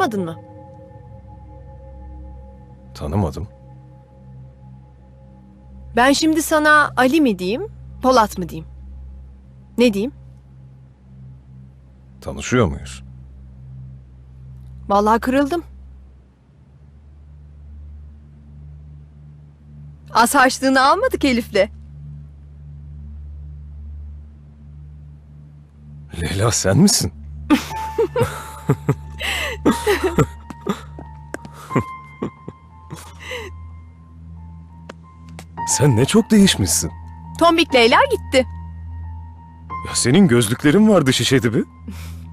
Tanımadın mı? Tanımadım. Ben şimdi sana Ali mi diyeyim, Polat mı diyeyim? Ne diyeyim? Tanışıyor muyuz? Vallahi kırıldım. Az harçlığını almadık Elif'le. Leyla sen misin? sen ne çok değişmişsin. Tombik Leyla gitti. Ya senin gözlüklerin vardı şişe dibi.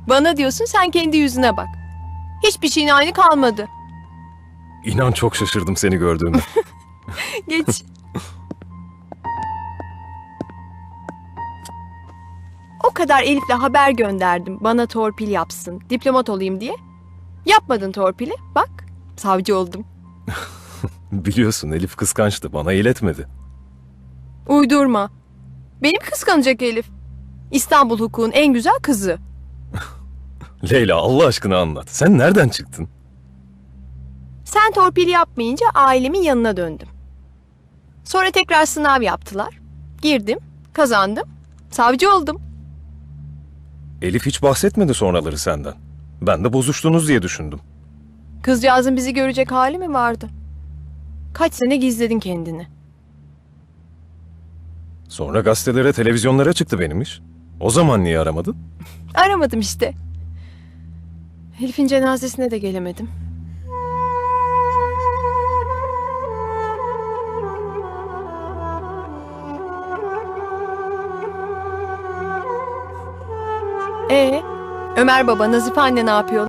Bana diyorsun sen kendi yüzüne bak. Hiçbir şeyin aynı kalmadı. İnan çok şaşırdım seni gördüğümde. Geç. o kadar Elif'le haber gönderdim bana torpil yapsın, diplomat olayım diye. Yapmadın torpili, bak savcı oldum. Biliyorsun Elif kıskançtı bana iletmedi. Uydurma. Benim kıskanacak Elif. İstanbul hukukun en güzel kızı. Leyla Allah aşkına anlat. Sen nereden çıktın? Sen torpil yapmayınca ailemin yanına döndüm. Sonra tekrar sınav yaptılar. Girdim, kazandım, savcı oldum. Elif hiç bahsetmedi sonraları senden. Ben de bozuştunuz diye düşündüm. Kızcağızın bizi görecek hali mi vardı? Kaç sene gizledin kendini. Sonra gazetelere, televizyonlara çıktı benim iş. O zaman niye aramadın? Aramadım işte. Elif'in cenazesine de gelemedim. Ee, Ömer baba, Nazife anne ne yapıyor?